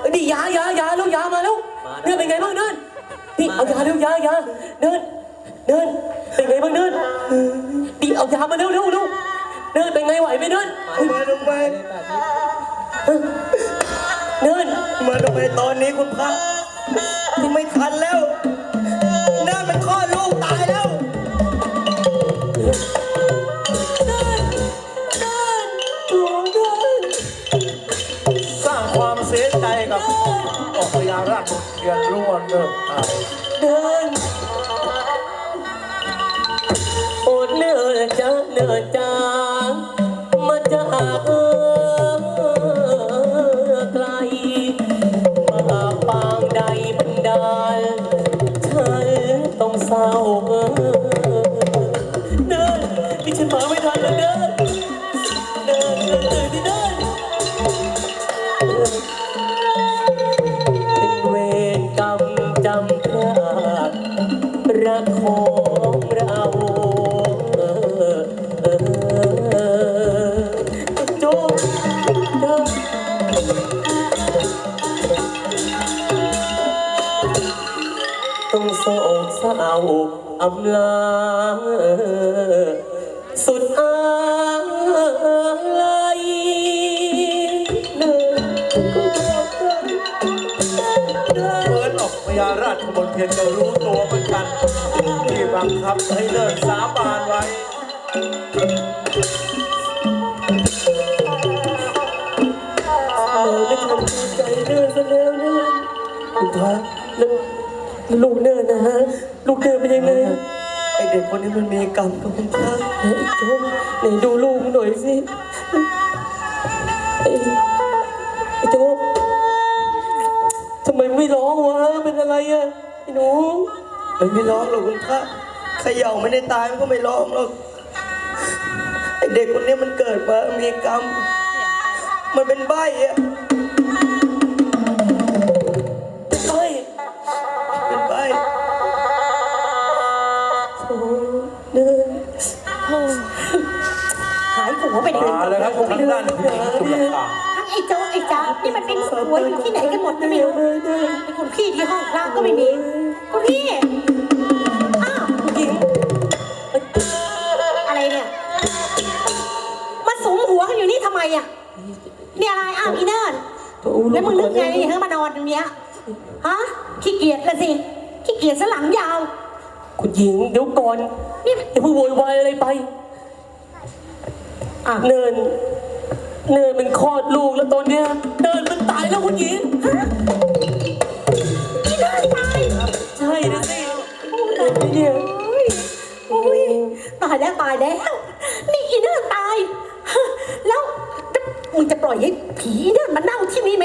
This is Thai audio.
เอ้ยนี่ยายายาแล้วยามาแล้วเดินเป็นไงบ้างเดินนี่เอายาเร็วยายาเดินเดินเป็นไงบ้างเดินนี่เอายามาเร็วเร็วเร็วเดินเป็นไงไหวไหมเดินมาทำไมเดินมาทำไมตอนนี้คุณพระไม่ทันแล้วนั่นมันคลอดลูกตายแล้ว สียใจกับออกพยาราชเรียนรู้วันเดิมตายเดินอดเนื้อจ้าเนื้อจ้ามาจากเออไกลมาปางใดบันดาลฉันต้องเศร้าเออเดินที่ฉันมาไม่ทันแล้วเดิน ของเราจ๊กเดินต้องโศกเศร้าอำลาสุดอาลัยเดินก็เดิน พยาราชขบวนเทียนก็รู้ตัวเหมือนกันที่บังคับให้เลิกสาบานไว้เออไม่ทันดูใจเดินซะแล้วเดินคุณพระแล้วลูกเดินนะฮะ ลูกเดินเป็นยังไงไอเด็กคนนี้มันมีกรรมกับคุณพระไหนโจ๊กไหนดูลูกหน่อยสิ ไอ้ไอ้โจ๊ก ทำไมไม่ร้องวะเป็นอะไรอะไอ้หนูมันไม่ร้องหรอกคุณพระเขย่าไม่ได้ตายมันก็ไม่ร้องหรอกไอเด็กคนนี้มันเกิดมามีกรรม มันเป็นใบ้อะเฮ้ยเป็นใบ้โอ้เดินหายหัวไปไหนมาแล้วครับทางด้านผู้หญิงสุรคาทั้ง ไอ้โจ๊กไอ้จ๊าบนี่มันเป็นหัวอยู่ที่ไหนกันหมดก็ไม่รู้เดินเดินไอ้คุณพี่ที่ห้องล่างก็ไม่มีคุณพี่อ้าวหญิงอะไรเนี่ยมาสุมหัวกันอยู่นี่ทำไมอะนี่อะไรอ้าวอีเนิร์ดแล้วมึงนึกไงเนี่ยให้มานอนตรงเนี้ยฮะขี้เกียจละสิขี้เกียจสนหลังยาว คุณหญิงเดี๋ยวก่อนนี่อย่าเพิ่งโวยวายอะไรไปอะเนิน เนินมันคลอดลูกแล้วตอนเนี้ยเนินมันตายแล้วคุณหญิงอีเนิร์ดตายใช่นะสิเนินเนี่ยโอ้ยโอ้ยตายแล้วตายแล้ว นี่อีเนิร์ดตายฮะแล้วจะมึงจะปล่อยให้ผีอีเนิร์ดมาเน่าที่นี่ไหม